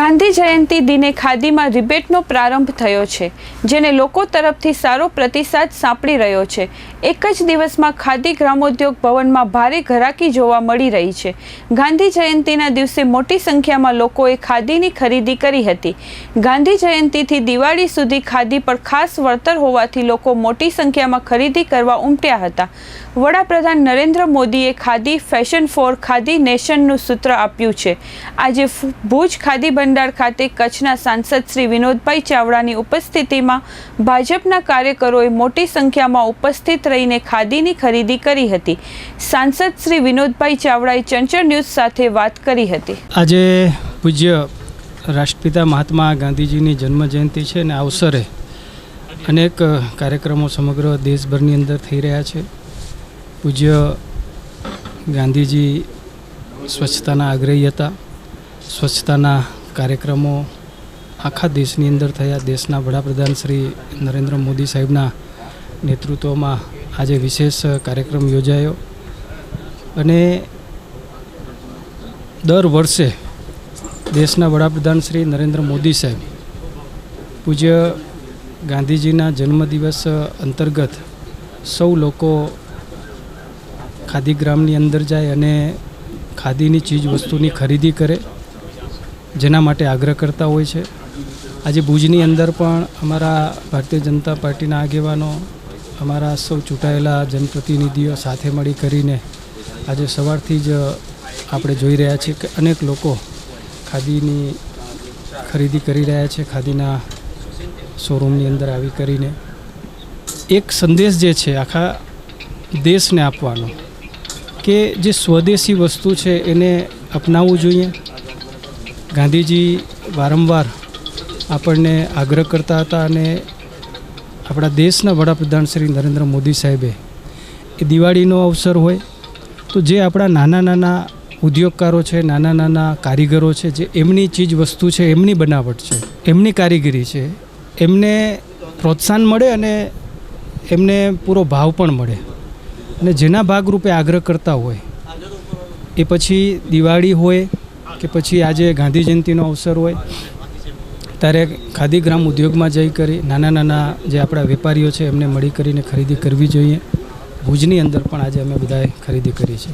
ગાંધી જયંતિ દિને ખાદીમાં રિબેટનો પ્રારંભ થયો છે, જેને લોકો તરફથી સારો પ્રતિસાદ સાંપડી રહ્યો છે. એક જ દિવસમાં ખાદી ગ્રામોદ્યોગ ભવનમાં ભારે ઘરાકી જોવા મળી રહી છે. ગાંધી જયંતિના દિવસે મોટી સંખ્યામાં લોકોએ ખાદીની ખરીદી કરી હતી. ગાંધી જયંતિથી દિવાળી સુધી ખાદી પર ખાસ વળતર હોવાથી લોકો મોટી સંખ્યામાં ખરીદી કરવા ઉમટ્યા હતા. વડાપ્રધાન નરેન્દ્ર મોદીએ ખાદી ફેશન ફોર ખાદી નેશનનું સૂત્ર આપ્યું છે. આજે ભુજ ખાદી ભંડાર ખાતે કચ્છના સાંસદ શ્રી વિનોદભાઈ ચાવડાની ઉપસ્થિતિમાં ભાજપના કાર્યકરોએ મોટી સંખ્યામાં ઉપસ્થિત રહીને ખાદીની ખરીદી કરી હતી. સાંસદ શ્રી વિનોદભાઈ ચાવડાએ ચંચળ ન્યૂઝ સાથે વાત કરી હતી. આજે પૂજ્ય રાષ્ટ્રપિતા મહાત્મા ગાંધીજીની જન્મજયંતિ છે ને અવસરે અનેક કાર્યક્રમો સમગ્ર દેશભરની અંદર થઈ રહ્યા છે. પૂજ્ય ગાંધીજી સ્વચ્છતાના આગ્રહી હતા. સ્વચ્છતાના કાર્યક્રમો આખા દેશની અંદર થયા. દેશના વડાપ્રધાન શ્રી નરેન્દ્ર મોદી સાહેબના નેતૃત્વમાં આજે વિશેષ કાર્યક્રમ યોજાયો. અને દર વર્ષે દેશના વડાપ્રધાન શ્રી નરેન્દ્ર મોદી સાહેબ પૂજ્ય ગાંધીજીના જન્મદિવસ અંતર્ગત સૌ લોકો ખાદી ગ્રામની અંદર જાય અને ખાદીની ચીજ વસ્તુની ખરીદી કરે. જેના માટે આગ્રહ કરતા હોય છે. આજે ભુજની અંદર પણ અમારા ભારતીય જનતા પાર્ટીના આગેવાનો, અમારા સૌ ચૂંટાયેલા જનપ્રતિનિધિઓ સાથે મળી કરીને આજે સવારથી જ આપણે જોઈ રહ્યા છીએ કે અનેક લોકો ખાદીની ખરીદી કરી રહ્યા છે, ખાદીના શોરૂમની અંદર આવી કરીને. એક સંદેશ જે છે આખા દેશને આપવાનો કે જે સ્વદેશી વસ્તુ છે એને અપનાવવું જોઈએ. ગાંધીજી વારંવાર આપણને આગ્રહ કરતા હતા અને આપણા દેશના વડાપ્રધાન શ્રી નરેન્દ્ર મોદી સાહેબે એ દિવાળીનો અવસર હોય તો જે આપણા નાના નાના ઉદ્યોગકારો છે, નાના નાના કારીગરો છે, જે એમની ચીજ વસ્તુ છે, એમની બનાવટ છે, એમની કારીગરી છે, એમને પ્રોત્સાહન મળે અને એમને પૂરો ભાવ પણ મળે. અને જેના ભાગરૂપે આગ્રહ કરતા હોય, એ પછી દિવાળી હોય કે પછી આજે ગાંધી જયંતિનો અવસર હોય, ત્યારે ખાદી ગ્રામ ઉદ્યોગમાં જઈ કરી નાના નાના જે આપણા વેપારીઓ છે એમને મળી કરીને ખરીદી કરવી જોઈએ. ભુજની અંદર પણ આજે અમે બધાએ ખરીદી કરી છે.